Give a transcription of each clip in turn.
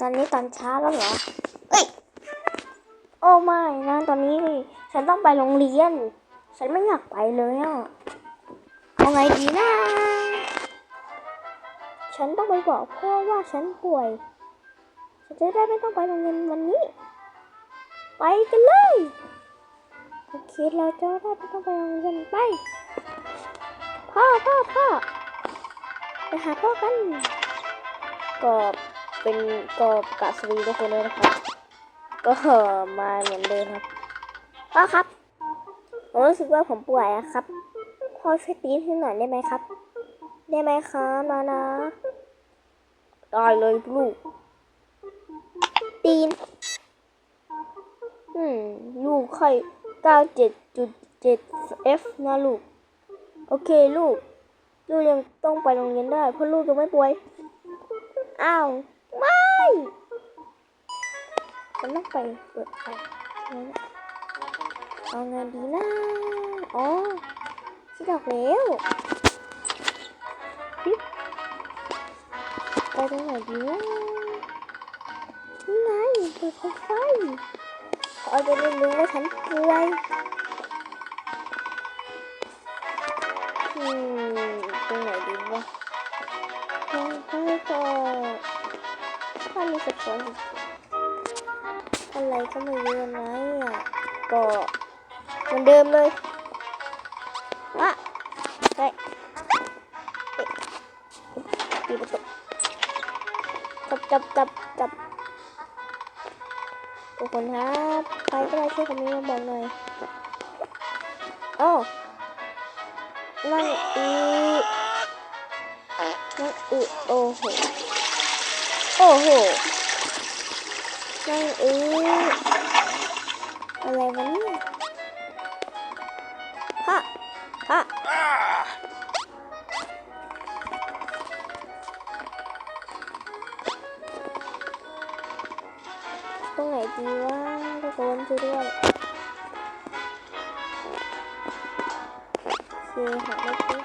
ตอนนี้ตอนเช้าแล้วเหรอ เอ้ย โอ้ไม่นะตอนนี้ฉันต้องไปโรงเรียน ฉันไม่อยากไปเลยอะ เอาไงดีนะ ฉันต้องไปบอกพ่อว่าฉันป่วย ฉันจะได้ไม่ต้องไปโรงเรียนวันนี้ ไปกันเลยโอเคเราจะได้ไม่ต้องไปโรงเรียนไป พ่อพ่อพ่อไปหาพ่อกันก็ เป็นก็กราบสวีทุกคนเลยนะครับ ก็มาเหมือนเดิมครับพ่อครับผมรู้สึกว่าผมป่วยอะครับพ่อช่วยตีให้หน่อยได้ไหมครับ ได้ไหมครับมานะได้เลยลูก ตีน อืมลูกไข่เก้าเจ็ดจุดเจ็ด F นะลูก โอเคลูก ลูกยังต้องไปโรงเรียนได้ เพราะลูกยังไม่ป่วย อ้าว ไม่มันต้องไปเปิดไฟเอาไงดีนะอ๋อคิดออกแล้ว ถ้ามีสับสนอะไรก็ไม่รู้นะอะก็เหมือนเดิมเลยอะไปปิดประตูจับจับจับจับทุกคนครับใครก็ได้ช่วยคอมเมนต์มาบอกหน่อยอ๋อนั่งอีนั่งอีโอ้โห โอ้โหนั่งอีอะไรวะเนี่ยฮะฮะตรงไหนดีวะทุกนช่วยด้วยโอเคหาไม่เจอ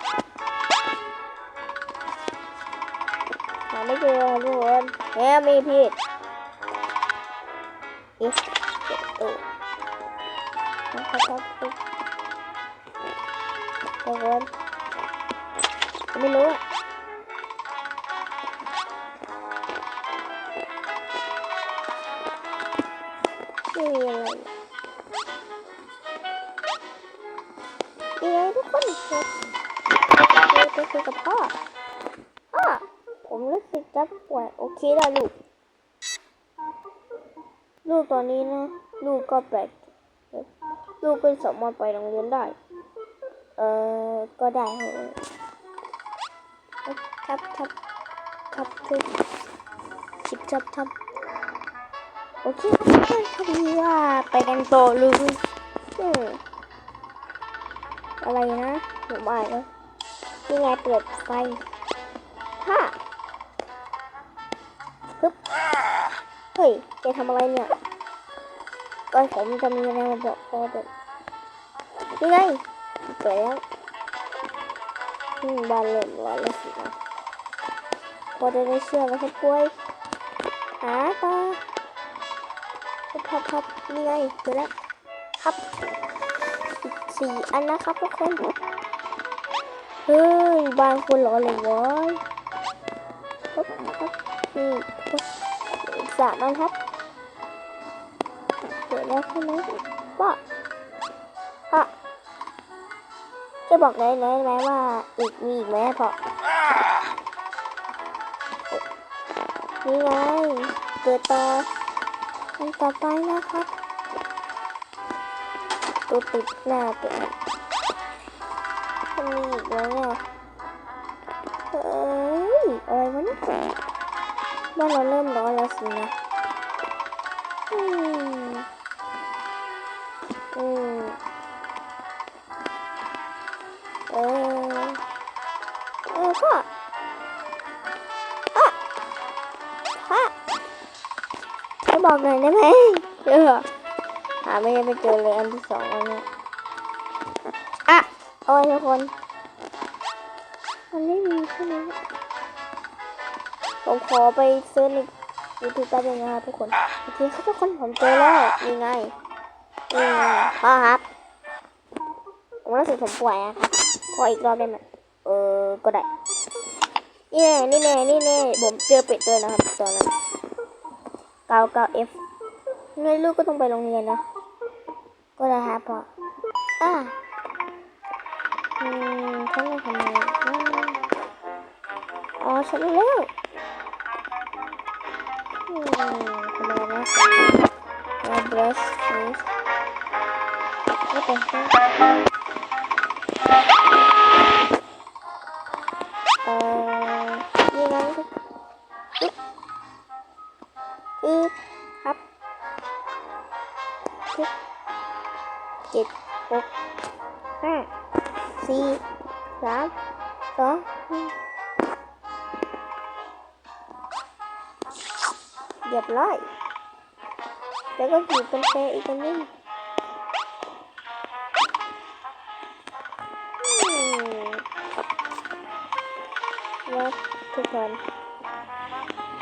หาไม่เจอทุกคน แหมมีผิดอ๊ะเปิดประตูนะครับทุกคนไม่รู้อะไม่มีอะไรยังไงทุกคนจะจะคุยกับพ่อผมรู้สึกจะป่วย โอเคแล้ลูก ลูกตอนนี้นะ ลูกก็แปลกลูกก็สามารถไปโรงเรียนได้ เออก็ได้เหอะครับครับครับคือชิบชับทับโอเคครับพอดีว่าไปกันโตอเลยอืมอะไรนะผมอ่านแล้วนี่ไงเปิดไฟ ปึ๊บเฮ้ยแกทำอะไรเนี่ยก็ผมจะมีอะไรมาบอกพอเด็กนี่ไงเปิดแล้วอืมบานเริ่มร้อนแล้วสินะพอจะได้เชื่อว่าเขาป่วยหาต่อพับพับนี่ไงเจอแล้วครับอีกสี่อันนะครับทุกคนเฮ้ยบางคนรอเลยวะปั๊บปั๊บนี่ปั๊บ อีกสามอันครับเดี๋ยวแล้วใช่ไหมว่าอะจะบอกได้ไหมไหมว่าอีกมีอีกไหมพอนี่ไงเกิดต่ออันต่อไปนะครับตัวติดหน้าตัวมีอีกไหมอะเฮ้ยอะไรวะเนี่ย บ้านเราเริ่มร้อนแล้วสินะอืมอืมเออเออพ่อพ่อพ่อจะบอกหน่อยได้ไหมเออหาไม่ยังไม่เจอเลยอันที่สองอันเนี้ยอะเอาไว้ทุกคน มันไม่มีใช่ไหม ผมขอไปเซิร์ชในดูดูแป๊บนึงนะครับทุกคนโอเคครับทุกคนผมเจอแล้วนี่ไงนี่ไงพ่อครับผมรู้สึกผมป่วยนะครับขออีกรอบได้ไหมเออก็ได้นี่แน่นี่แน่นี่แน่ผมเจอเป็ดเลยนะครับตอนนั้นเก้าเก้าเอฟไงลูกก็ต้องไปโรงเรียนนะก็ได้ครับพ่ออ่าอืมฉันจะทำอะไรนะอ๋อฉันรู้แล้ว อืมทำอะไรนะม รียบร้อย แล้วก็หยิบเป็นแฟอีกอันนึงอืมแล้วทุกคน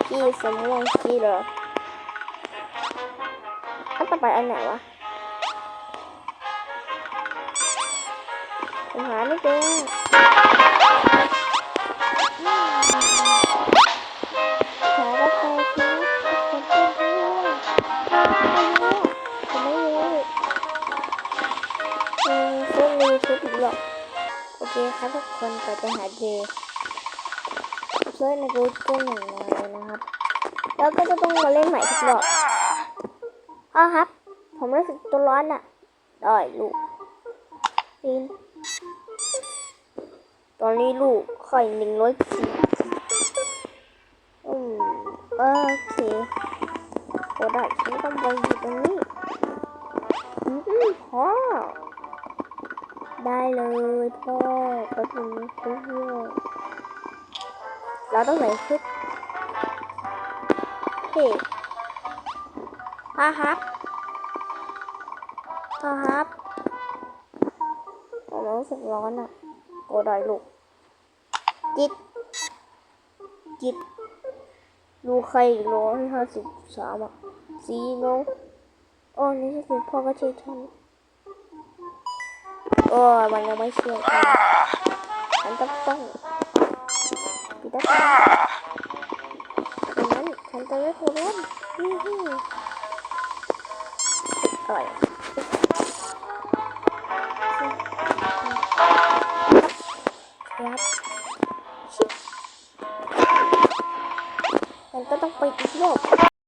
ขี้สมม่วงขี้เหรออันต่อไปอันไหนวะหาไม่เจอ เคครับทุกคนก็จะหาเจอเซิร์ชใน Google หนึ่งเลยนะครับ แล้วก็จะต้องมาเล่นใหม่ทุกรอบพ่อครับ ผมรู้สึกตัวร้อนอะได้ลูกปีนตอนนี้ลูกไข่หนึ่งร้อยสี่อืมโอเคโอ้ได้ฉันต้องไปอยู่ตรงนี้ เลยพ่อแป๊บนึงนเพื่อเราต้องไหนชุดเฮ้พ่อครับพ่อครับผมรู้สึกร้อนอะโกดอยลูก จิต จิตดูใครอีกร้อยห้าสิบสามอะ สีนโอ้นี่ก็คือพ่อก็เชื่อฉัน โอ้ยมันยังไม่เชื่อกันฉันต้องต้องปิดได้ไหมดังนั้นฉันจะไม่พูดว่านี่ฮี่อะไรครั